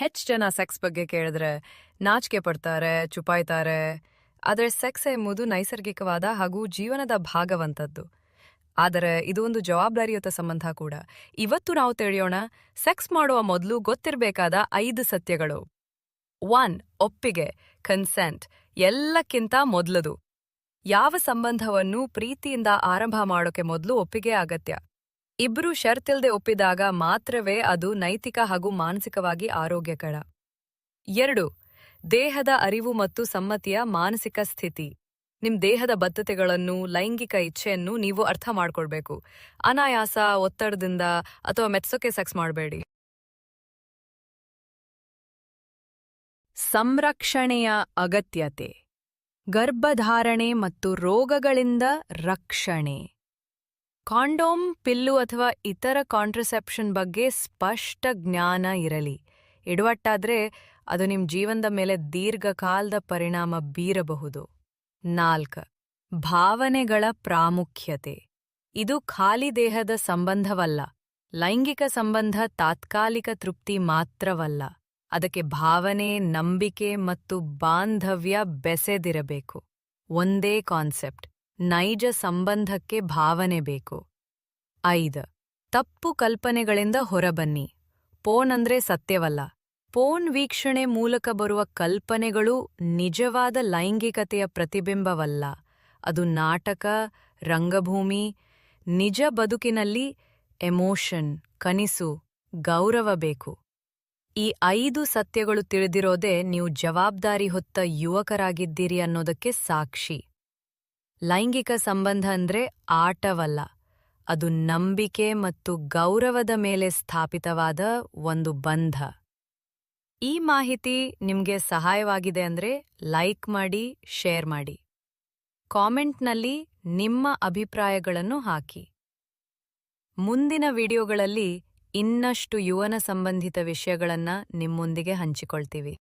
ಹೆಚ್ಚು ಜನ ಸೆಕ್ಸ್ ಬಗ್ಗೆ ಕೇಳಿದ್ರೆ ನಾಚಿಕೆ ಪಡ್ತಾರೆ, ಚುಪಾಯ್ತಾರೆ. ಆದರೆ ಸೆಕ್ಸ್ ಎಂಬುದು ನೈಸರ್ಗಿಕವಾದ ಹಾಗೂ ಜೀವನದ ಭಾಗವಂತದ್ದು. ಆದರೆ ಇದು ಒಂದು ಜವಾಬ್ದಾರಿಯುತ ಸಂಬಂಧ ಕೂಡ. ಇವತ್ತು ನಾವು ತಿಳಿಯೋಣ ಸೆಕ್ಸ್ ಮಾಡುವ ಮೊದಲು ಗೊತ್ತಿರಬೇಕಾದ ಐದು ಸತ್ಯಗಳು. ಒನ್ ಒಪ್ಪಿಗೆ ಕನ್ಸೆಂಟ್ ಎಲ್ಲಕ್ಕಿಂತ ಮೊದಲದು. ಯಾವ ಸಂಬಂಧವನ್ನು ಪ್ರೀತಿಯಿಂದ ಆರಂಭ ಮಾಡೋಕೆ ಮೊದಲು ಒಪ್ಪಿಗೆ ಅಗತ್ಯ? ಇಬ್ರು ಷರ್ತಿಲ್ದೆ ಒಪ್ಪಿದಾಗ ಮಾತ್ರವೇ ಅದು ನೈತಿಕ ಹಾಗೂ ಮಾನಸಿಕವಾಗಿ ಆರೋಗ್ಯಕರ. ಎರಡು, ದೇಹದ ಅರಿವು ಮತ್ತು ಸಮ್ಮತಿಯ ಮಾನಸಿಕ ಸ್ಥಿತಿ. ನಿಮ್ ದೇಹದ ಬದ್ಧತೆಗಳನ್ನು, ಲೈಂಗಿಕ ಇಚ್ಛೆಯನ್ನು ನೀವು ಅರ್ಥ ಮಾಡ್ಕೊಳ್ಬೇಕು. ಅನಾಯಾಸ, ಒತ್ತಡದಿಂದ ಅಥವಾ ಮೆತ್ಸೊಕೆ ಸೆಕ್ಸ್ ಮಾಡಬೇಡಿ. ಸಂರಕ್ಷಣೆಯ ಅಗತ್ಯತೆ. ಗರ್ಭಧಾರಣೆ ಮತ್ತು ರೋಗಗಳಿಂದ ರಕ್ಷಣೆ. ಕಾಂಡೋಮ್, ಪಿಲ್ಲು ಅಥವಾ ಇತರ ಕಾಂಟ್ರಸೆಪ್ಷನ್ ಬಗ್ಗೆ ಸ್ಪಷ್ಟ ಜ್ಞಾನ ಇರಲಿ. ಎಡವಟ್ಟಾದ್ರೆ ಅದು ನಿಮ್ ಜೀವನದ ಮೇಲೆ ದೀರ್ಘಕಾಲದ ಪರಿಣಾಮ ಬೀರಬಹುದು. ನಾಲ್ಕ, ಭಾವನೆಗಳ ಪ್ರಾಮುಖ್ಯತೆ. ಇದು ಖಾಲಿ ದೇಹದ ಸಂಬಂಧವಲ್ಲ. ಲೈಂಗಿಕ ಸಂಬಂಧ ತಾತ್ಕಾಲಿಕ ತೃಪ್ತಿ ಮಾತ್ರವಲ್ಲ. ಅದಕ್ಕೆ ಭಾವನೆ, ನಂಬಿಕೆ ಮತ್ತು ಬಾಂಧವ್ಯ ಬೆಸೆದಿರಬೇಕು. ಒಂದೇ ಕಾನ್ಸೆಪ್ಟ್. ನೈಜ ಸಂಬಂಧಕ್ಕೆ ಭಾವನೆ ಬೇಕು. ಐದು. ತಪ್ಪು ಕಲ್ಪನೆಗಳಿಂದ ಹೊರಬನ್ನಿ. ಪೋನ್ ಅಂದ್ರೆ ಸತ್ಯವಲ್ಲ. ಪೋನ್ ವೀಕ್ಷಣೆ ಮೂಲಕ ಬರುವ ಕಲ್ಪನೆಗಳು ನಿಜವಾದ ಲೈಂಗಿಕತೆಯ ಪ್ರತಿಬಿಂಬವಲ್ಲ. ಅದು ನಾಟಕ, ರಂಗಭೂಮಿ, ನಿಜ ಬದುಕಿನಲ್ಲಿ ಎಮೋಷನ್, ಕನಿಸು, ಗೌರವ ಬೇಕು. ಈ ಐದು ಸತ್ಯಗಳು ತಿಳಿದಿರೋದೇ ನೀವು ಜವಾಬ್ದಾರಿ ಹೊತ್ತ ಯುವಕರಾಗಿದ್ದೀರಿ ಅನ್ನೋದಕ್ಕೆ ಸಾಕ್ಷಿ. ಲೈಂಗಿಕ ಸಂಬಂಧ ಅಂದ್ರೆ ಆಟವಲ್ಲ. ಅದು ನಂಬಿಕೆ ಮತ್ತು ಗೌರವದ ಮೇಲೆ ಸ್ಥಾಪಿತವಾದ ಒಂದು ಬಂಧ. ಈ ಮಾಹಿತಿ ನಿಮ್ಗೆ ಸಹಾಯವಾಗಿದೆ ಅಂದ್ರೆ ಲೈಕ್ ಮಾಡಿ, ಶೇರ್ ಮಾಡಿ. ಕಾಮೆಂಟ್ನಲ್ಲಿ ನಿಮ್ಮ ಅಭಿಪ್ರಾಯಗಳನ್ನು ಹಾಕಿ. ಮುಂದಿನ ವಿಡಿಯೋಗಳಲ್ಲಿ ಇನ್ನಷ್ಟು ಯುವನ ಸಂಬಂಧಿತ ವಿಷಯಗಳನ್ನ ನಿಮ್ಮೊಂದಿಗೆ ಹಂಚಿಕೊಳ್ತೀವಿ.